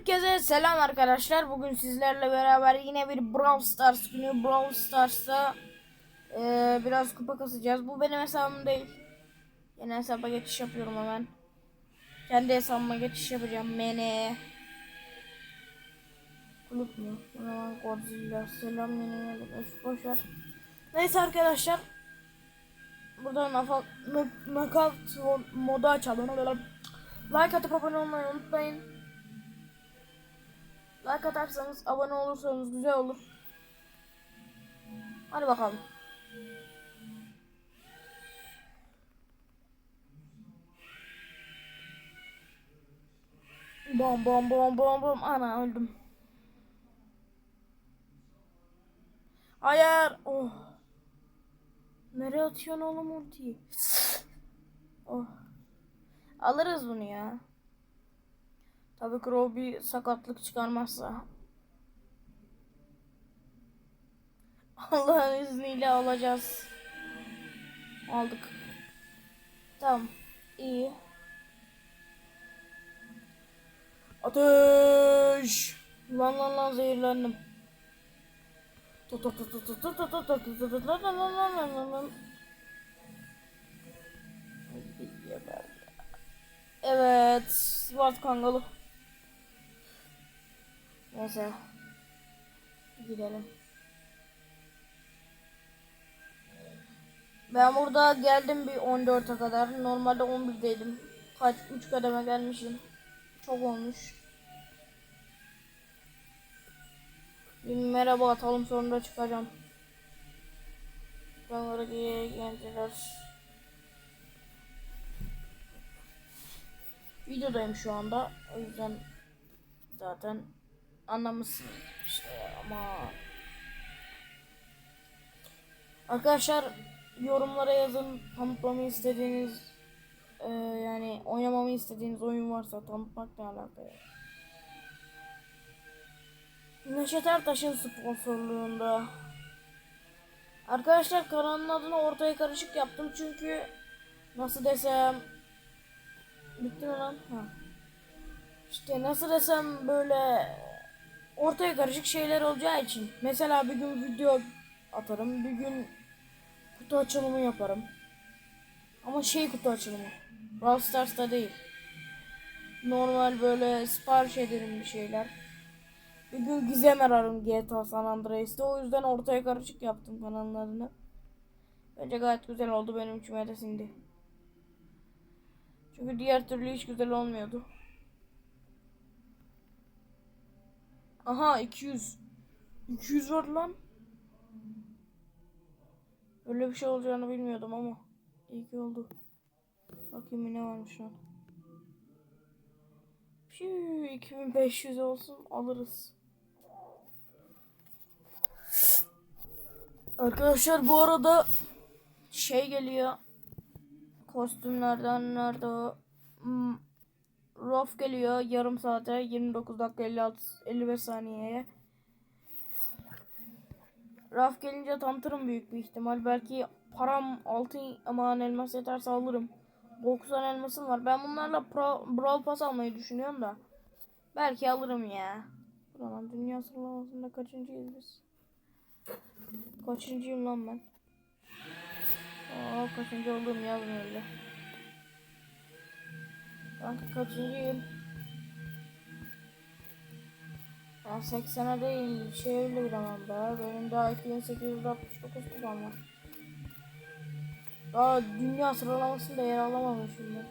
Herkese selam arkadaşlar. Bugün sizlerle beraber yine bir Brawl Stars günü. Brawl Stars'ta eee, biraz kupa kasacağız. Bu benim hesabım değil. Yeni hesaba geçiş yapıyorum hemen. Kendi hesabıma geçiş yapacağım. Mene. Kulüp mü? O zaman Godzilla. Selam Öf boşver. Neyse arkadaşlar. Buradan knockout modu açalım. Like atıp abone olmayı unutmayın. Like atarsanız, abone olursanız güzel olur. Hadi bakalım. Bom bom bom bom bom. Ana öldüm. Hayır. Oh. Nereye atıyorsun oğlum ultiyi? oh. Alırız bunu ya. Tabii Crow bir sakatlık çıkarmazsa. Allah'ın izniyle alacağız. Aldık. Tamam. İyi. Ateş! Lan lan lan zehirlendim. Tut tut tut Neyse. Gidelim. Ben burada geldim bir 14'e kadar. Normalde 11'deydim. Kaç 3 kademe gelmişim. Çok olmuş. Bir merhaba atalım sonra çıkacağım. Ben oraya geldiler. Videodayım şu anda. O yüzden zaten anlamışsınız işte ama Arkadaşlar yorumlara yazın tanıtmamı istediğiniz e, yani oynamamı istediğiniz oyun varsa tanıtmakla alakalı. Neşet Ertaş'ın sponsorluğunda. Arkadaşlar kanalın adını ortaya karışık yaptım çünkü nasıl desem bitti mi lan? Ha. İşte nasıl desem böyle ortaya karışık şeyler olacağı için. Mesela bir gün video atarım, bir gün kutu açılımı yaparım. Ama şey kutu açılımı. Brawl Stars'ta değil. Normal böyle sipariş ederim bir şeyler. Bir gün gizem ararım GTA San Andreas'te. O yüzden ortaya karışık yaptım kanalın adını. Bence gayet güzel oldu. Benim de sindi. Çünkü diğer türlü hiç güzel olmuyordu. Aha 200. 200 var lan. Öyle bir şey olacağını bilmiyordum ama iyi ki oldu. Bakayım ne varmış lan. Püü, 2500 olsun alırız. Arkadaşlar bu arada şey geliyor. Kostümlerden nerede? Hmm, Rof geliyor yarım saate 29 dakika 56 55 saniyeye. Raf gelince tanıtırım büyük bir ihtimal. Belki param altın aman elmas yeterse alırım. 90 elmasım var. Ben bunlarla pro, Brawl Pass almayı düşünüyorum da. Belki alırım ya. Buradan dünya sıralamasında kaçıncıyız biz? Kaçıncıyım lan ben? Aa, kaçıncı olduğum yazmıyor öyle. Ben kaçıncıyım? Ben 80'e değil şey öyle bilemem be. Benim daha 2869 kupam var. Daha dünya sıralamasında yer alamamışım ben.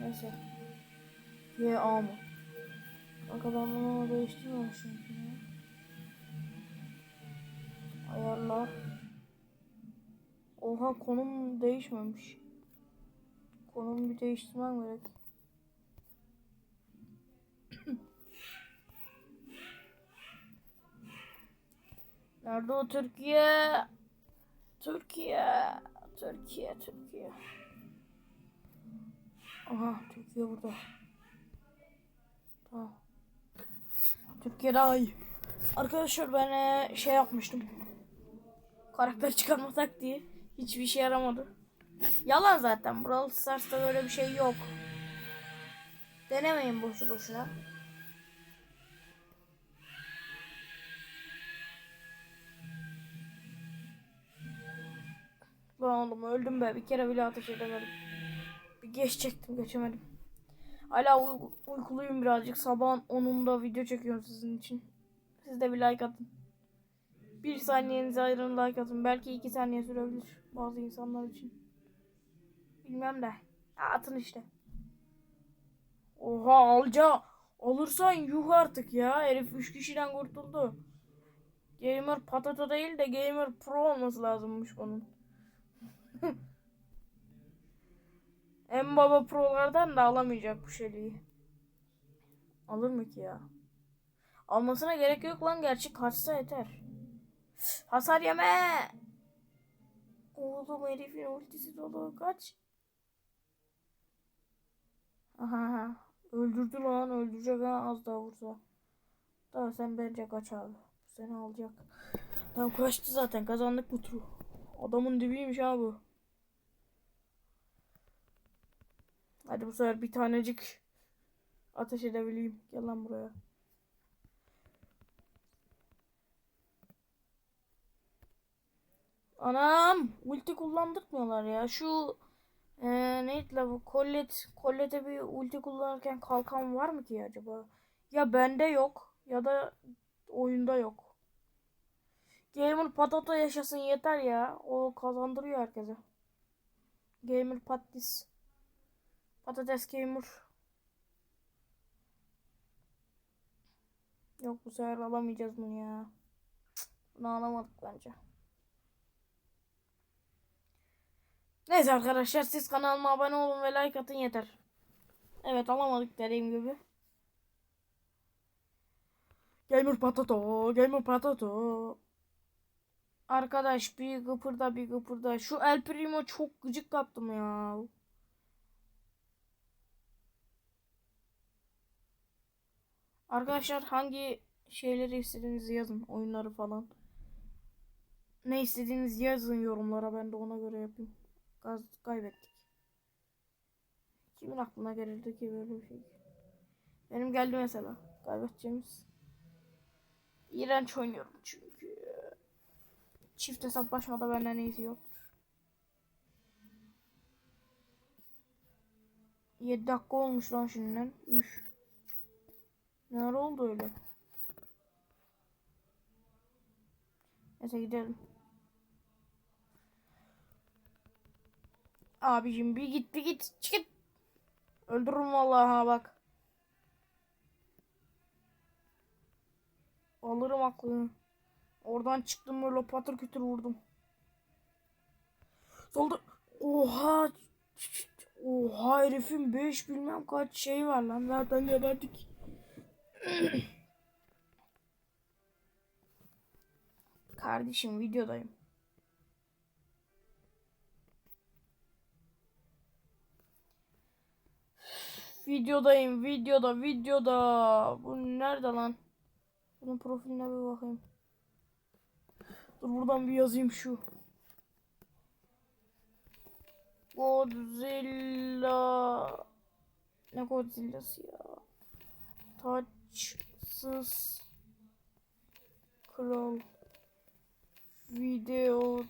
Neyse. Y A mı? Kanka ben bunu değiştirmemişim. Ayarlar. Oha konum değişmemiş. Konumu bir değiştirmem gerek. Nerede o Türkiye? Türkiye. Türkiye, Türkiye. Aha, Türkiye burada. Tamam. Türkiye daha iyi. Arkadaşlar ben eee, şey yapmıştım. Karakter çıkarma taktiği. Hiçbir şey yaramadı. Yalan zaten. Brawl Stars'ta böyle bir şey yok. Denemeyin boşu boşuna. Lan oğlum öldüm be. Bir kere bile ateş edemedim. Bir geç çektim geçemedim. Hala uy- uykuluyum birazcık. Sabahın 10'unda video çekiyorum sizin için. Siz de bir like atın. Bir saniyenizi ayırın like atın. Belki iki saniye sürebilir bazı insanlar için. Bilmem de. Ha, atın işte. Oha alca. Alırsan yuh artık ya. Herif 3 kişiden kurtuldu. Gamer patato değil de Gamer Pro olması lazımmış onun. en baba prolardan da alamayacak bu şeyliği. Alır mı ki ya? Almasına gerek yok lan gerçi kaçsa yeter. Hasar yeme. Oğlum herifin ultisi dolu kaç. Aha, öldürdü lan öldürecek ha az daha vursa. Daha sen bence kaç abi. Seni alacak. Tamam kaçtı zaten kazandık bu turu. Adamın dibiymiş ha bu. Hadi bu sefer bir tanecik ateş edebileyim. Gel lan buraya. Anam ulti kullandırmıyorlar ya. Şu ee, neydi la bu? Collet, Collet'e bir ulti kullanırken kalkan var mı ki acaba? Ya bende yok ya da oyunda yok. Gamer Patato yaşasın yeter ya. O kazandırıyor herkese. Gamer Patis. Patates Gamer. Yok bu sefer alamayacağız bunu ya. Bunu alamadık bence. Neyse arkadaşlar siz kanalıma abone olun ve like atın yeter. Evet alamadık dediğim gibi. Gamer Patato, Gamer Patato. Arkadaş bir gıpırda bir gıpırda. Şu El Primo çok gıcık kaptım ya. Arkadaşlar hangi şeyleri istediğinizi yazın. Oyunları falan. Ne istediğiniz yazın yorumlara. Ben de ona göre yapayım. Gaz kaybettik. Kimin aklına gelirdi ki böyle bir şey? Benim geldi mesela. Kaybedeceğimiz. İğrenç oynuyorum çünkü. Çift hesaplaşmada benden iyisi yoktur. 7 dakika olmuş lan şimdiden. Üf. Ne oldu öyle? Neyse gidelim. Abicim bir git bir git. Çık. Öldürürüm vallahi ha bak. Alırım aklını. Oradan çıktım böyle patır kütür vurdum. Solda. Oha. Oha herifin 5 bilmem kaç şey var lan. Zaten geberdik. Kardeşim videodayım. Videodayım videoda videoda. Bu nerede lan? Bunun profiline bir bakayım. Dur buradan bir yazayım şu. Godzilla. Ne Godzilla'sı ya? Taçsız Kral Video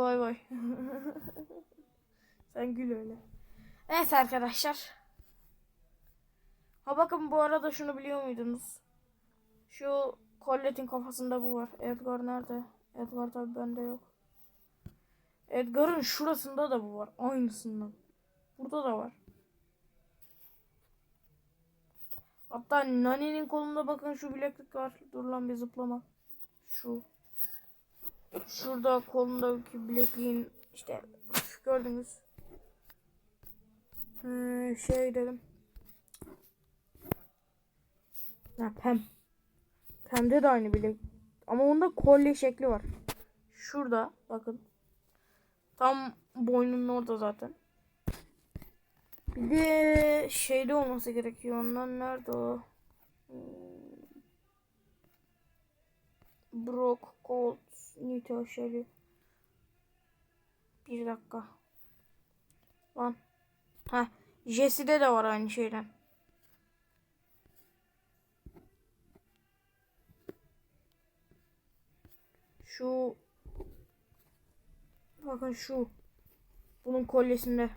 Bay bay. Sen gül öyle. Evet arkadaşlar. Ha bakın bu arada şunu biliyor muydunuz? Şu Colette'in kafasında bu var. Edgar nerede? Edgar tabi bende yok. Edgar'ın şurasında da bu var. Aynısından. Burada da var. Hatta Nani'nin kolunda bakın şu bileklik var. Dur lan bir zıplama. Şu. Şurada kolundaki bilekliğin işte gördünüz. Ee, şey dedim. Ha pem. Pem'de de aynı bilek. Ama onda kolye şekli var. Şurada bakın. Tam boynunun orada zaten. Bir de şeyde olması gerekiyor ondan. Nerede o? Brock, Colt, Nito, Shelly. Bir dakika. Lan. Ha, Jesse'de de var aynı şeyden. Şu bakın şu bunun kolyesinde.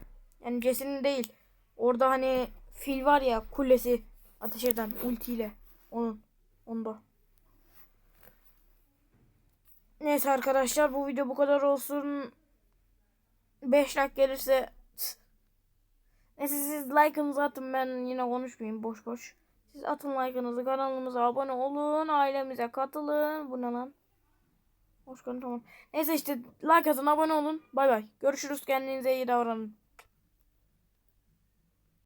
Yani Jesse'nin değil. Orada hani fil var ya kulesi ateş eden ultiyle. Onun. Onda. Neyse arkadaşlar bu video bu kadar olsun. 5 like gelirse Neyse siz like'ınızı atın ben yine konuşmayayım boş boş. Siz atın like'ınızı kanalımıza abone olun ailemize katılın. Bu ne lan? Hoş geldin tamam. Neyse işte like atın abone olun. Bay bay. Görüşürüz kendinize iyi davranın.